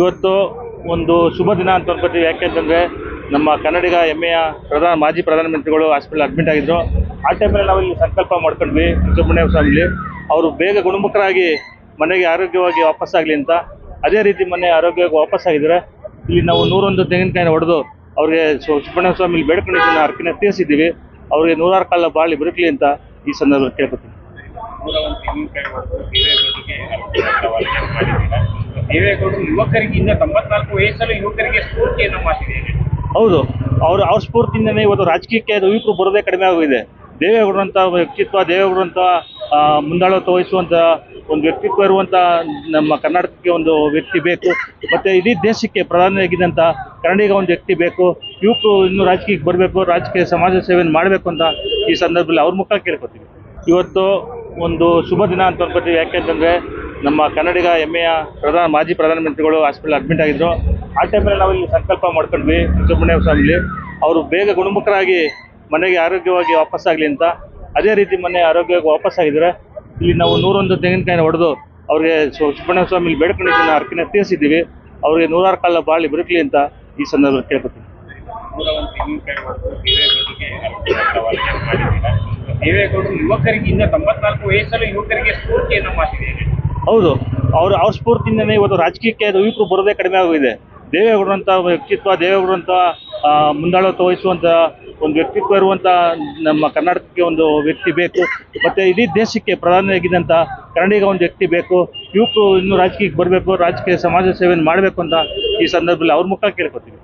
ಇವತ್ತು ಒಂದು ಶುಭ ದಿನ ಅಂತ ಅನ್ಕೋತೀವಿ. ಯಾಕೆಂತಂದ್ರೆ ನಮ್ಮ ಕನ್ನಡಿಗ ಹೆಮ್ಮೆಯ ಪ್ರಧಾನ, ಮಾಜಿ ಪ್ರಧಾನಮಂತ್ರಿಗಳು ಹಾಸ್ಪಿಟಲ್ ಅಡ್ಮಿಟ್ ಆಗಿದ್ರು. ಆ ಟೈಮಲ್ಲಿ ನಾವು ಇಲ್ಲಿ ಸಂಕಲ್ಪ ಮಾಡ್ಕೊಂಡ್ವಿ. ಸುಬ್ರಹ್ಮಣ್ಯ ಸ್ವಾಮಿಲಿ ಅವರು ಬೇಗ ಗುಣಮುಖರಾಗಿ ಮನೆಗೆ ಆರೋಗ್ಯವಾಗಿ ವಾಪಸ್ಸಾಗಲಿ ಅಂತ. ಅದೇ ರೀತಿ ಮನೆ ಆರೋಗ್ಯವಾಗಿ ವಾಪಸ್ಸಾಗಿದ್ದಾರೆ ಇಲ್ಲಿ ನಾವು ನೂರೊಂದು ತೆಂಗಿನಕಾಯಿನ ಹೊಡೆದು ಅವ್ರಿಗೆ ಸುಬ್ರಹ್ಮಣ್ಯ ಸ್ವಾಮಿಲಿ ಬೇಡ್ಕೊಂಡಿದ್ದನ್ನ ಅರ್ಕಿನ ತೀರಿಸಿದ್ದೀವಿ. ಅವ್ರಿಗೆ ನೂರಾರು ಕಾಲ ಬಾಳಿ ಬದುಕಲಿ ಅಂತ ಈ ಸಂದರ್ಭದಲ್ಲಿ ಕೇಳ್ಕೊತೀನಿ. ದೇವೇಗೌಡರು ಯುವಕರಿಗೆ ಇನ್ನ ತೊಂಬತ್ನಾಲ್ಕು ವಯಸ್ಸಲ್ಲೂ ಯುವಕರಿಗೆ ಸ್ಫೂರ್ತಿಯನ್ನು ಮಾತಿದೆ ಹೌದು ಅವ್ರ ಅವ್ರ ಸ್ಫೂರ್ತಿಯಿಂದನೇ ಇವತ್ತು ರಾಜಕೀಯಕ್ಕೆ ಯುವಕರು ಬರೋದೇ ಕಡಿಮೆ ಆಗಿದೆ ದೇವೇಗೌಡರಂಥ ವ್ಯಕ್ತಿತ್ವ ದೇವೇಗೌಡರಂಥ ಆ, ಮುಂದಾಳತ್ವ ವಹಿಸುವಂಥ ಒಂದು ವ್ಯಕ್ತಿತ್ವ ಇರುವಂಥ ನಮ್ಮ ಕರ್ನಾಟಕಕ್ಕೆ ಒಂದು ವ್ಯಕ್ತಿ ಬೇಕು. ಮತ್ತು ಇಡೀ ದೇಶಕ್ಕೆ ಪ್ರಧಾನಿಯಾಗಿದ್ದಂಥ ಕನ್ನಡಿಗ ಒಂದು ವ್ಯಕ್ತಿ ಬೇಕು. ಯುವಕರು ಇನ್ನೂ ರಾಜಕೀಯಕ್ಕೆ ಬರಬೇಕು ರಾಜಕೀಯ ಸಮಾಜ ಸೇವೆಯನ್ನು ಮಾಡಬೇಕು ಅಂತ ಈ ಸಂದರ್ಭದಲ್ಲಿ ಅವ್ರ ಮುಖ ಕೇಳ್ಕೊತೀವಿ. ಇವತ್ತು ಒಂದು ಶುಭ ದಿನ ಅಂತ ಅನ್ಕೋತೀವಿ. ಯಾಕೆಂತಂದ್ರೆ ನಮ್ಮ ಕನ್ನಡಿಗ ಹೆಮ್ಮೆಯ ಪ್ರಧಾನ ಮಾಜಿ ಪ್ರಧಾನಮಂತ್ರಿಗಳು ಹಾಸ್ಪಿಟಲ್ ಅಡ್ಮಿಟ್ ಆಗಿದ್ರು. ಆ ಟೈಮಲ್ಲಿ ನಾವು ಇಲ್ಲಿ ಸಂಕಲ್ಪ ಮಾಡ್ಕೊಂಡ್ವಿ, ಸುಬ್ರಹ್ಮಣ್ಯ ಸ್ವಾಮಿಲಿ ಅವರು ಬೇಗ ಗುಣಮುಖರಾಗಿ ಮನೆಗೆ ಆರೋಗ್ಯವಾಗಿ ವಾಪಸ್ಸಾಗಲಿ ಅಂತ. ಅದೇ ರೀತಿ ಮನೆ ಆರೋಗ್ಯವಾಗಿ ವಾಪಸ್ಸಾಗಿದ್ದಾರೆ ಇಲ್ಲಿ ನಾವು ನೂರೊಂದು ತೆಂಗಿನಕಾಯಿನ ಹೊಡೆದು ಅವ್ರಿಗೆ ಸುಬ್ರಹ್ಮಣ್ಯ ಸ್ವಾಮಿಲಿ ಬೇಡ್ಕೊಂಡಿದ್ದ ಅರ್ಕಿನ ತೀರಿಸಿದ್ದೀವಿ. ಅವ್ರಿಗೆ ನೂರಾರು ಕಾಲ ಬಾಳಿ ಬದುಕಲಿ ಅಂತ ಈ ಸಂದರ್ಭದಲ್ಲಿ ಕೇಳ್ಕೊತೀನಿ. ಯುವಕರಿಗೆ ಇನ್ನ ತೊಂಬತ್ನಾಲ್ಕು ವಯಸ್ಸಲ್ಲೂ ಯುವಕರಿಗೆ ಸ್ಫೂರ್ತಿಯನ್ನು ಮಾತಿದೆ ಹೌದು. ಅವ್ರ ಅವ್ರ ಸ್ಫೂರ್ತಿಯಿಂದನೇ ಇವತ್ತು ರಾಜಕೀಯಕ್ಕೆ ಯುವಕರು ಬರೋದೇ ಕಡಿಮೆ ಆಗಿದೆ. ದೇವೇಗೌಡರಂಥ ವ್ಯಕ್ತಿತ್ವ, ದೇವೇಗೌಡರಂಥ ಮುಂದಾಳತ್ವ ವಹಿಸುವಂಥ ಒಂದು ವ್ಯಕ್ತಿತ್ವ ಇರುವಂಥ ನಮ್ಮ ಕರ್ನಾಟಕಕ್ಕೆ ಒಂದು ವ್ಯಕ್ತಿ ಬೇಕು. ಮತ್ತು ಇಡೀ ದೇಶಕ್ಕೆ ಪ್ರಧಾನಿಯಾಗಿದ್ದಂಥ ಕನ್ನಡಿಗ ಒಂದು ವ್ಯಕ್ತಿ ಬೇಕು. ಯುವಕರು ಇನ್ನೂ ರಾಜಕೀಯಕ್ಕೆ ಬರಬೇಕು, ರಾಜಕೀಯ ಸಮಾಜ ಸೇವೆಯನ್ನು ಮಾಡಬೇಕು ಅಂತ ಈ ಸಂದರ್ಭದಲ್ಲಿ ಅವ್ರ ಮುಖ ಕೇಳ್ಕೊತೀವಿ